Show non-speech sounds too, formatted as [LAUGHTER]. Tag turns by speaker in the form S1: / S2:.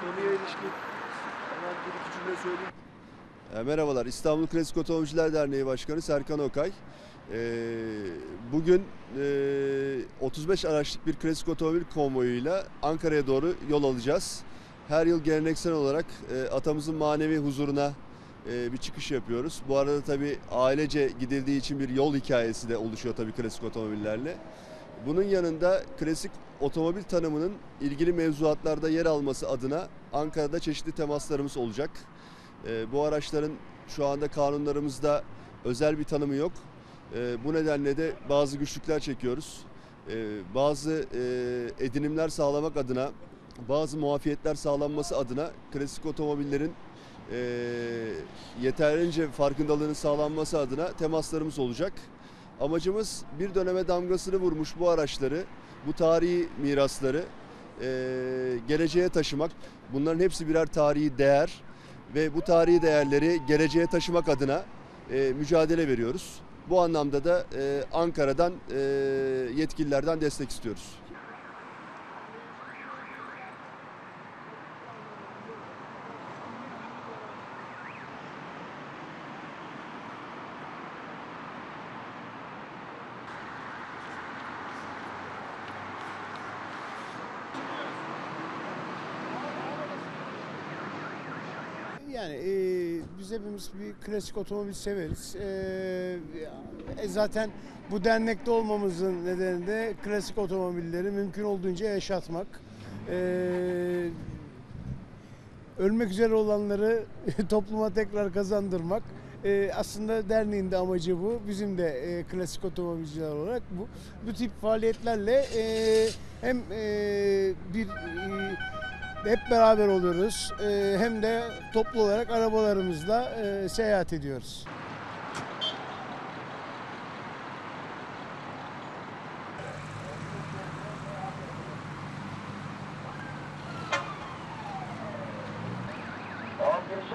S1: Konuya ilişkin söyleyeyim.
S2: E, Merhabalar, İstanbul Klasik Otomobilciler Derneği Başkanı Serkan Okay. E, Bugün e, 35 araçlık bir klasik otomobil konvoyuyla Ankara'ya doğru yol alacağız. Her yıl geleneksel olarak e, atamızın manevi huzuruna e, bir çıkış yapıyoruz. Bu arada tabii ailece gidildiği için bir yol hikayesi de oluşuyor tabii klasik otomobillerle. Bunun yanında klasik otomobil tanımının ilgili mevzuatlarda yer alması adına Ankara'da çeşitli temaslarımız olacak. E, bu araçların şu anda kanunlarımızda özel bir tanımı yok. E, bu nedenle de bazı güçlükler çekiyoruz. E, bazı e, edinimler sağlamak adına, bazı muafiyetler sağlanması adına klasik otomobillerin e, yeterince farkındalığının sağlanması adına temaslarımız olacak. Amacımız bir döneme damgasını vurmuş bu araçları, bu tarihi mirasları e, geleceğe taşımak. Bunların hepsi birer tarihi değer ve bu tarihi değerleri geleceğe taşımak adına e, mücadele veriyoruz. Bu anlamda da e, Ankara'dan e, yetkililerden destek istiyoruz.
S3: Yani e, biz hepimiz bir klasik otomobil severiz. E, e, zaten bu dernekte olmamızın nedeni de klasik otomobilleri mümkün olduğunca yaşatmak. E, ölmek üzere olanları [LAUGHS] topluma tekrar kazandırmak. E, aslında derneğin de amacı bu. Bizim de e, klasik otomobilciler olarak bu bu tip faaliyetlerle e, hem e, bir e, hep beraber oluyoruz. Ee, hem de toplu olarak arabalarımızla e, seyahat ediyoruz.
S4: Tamam giriş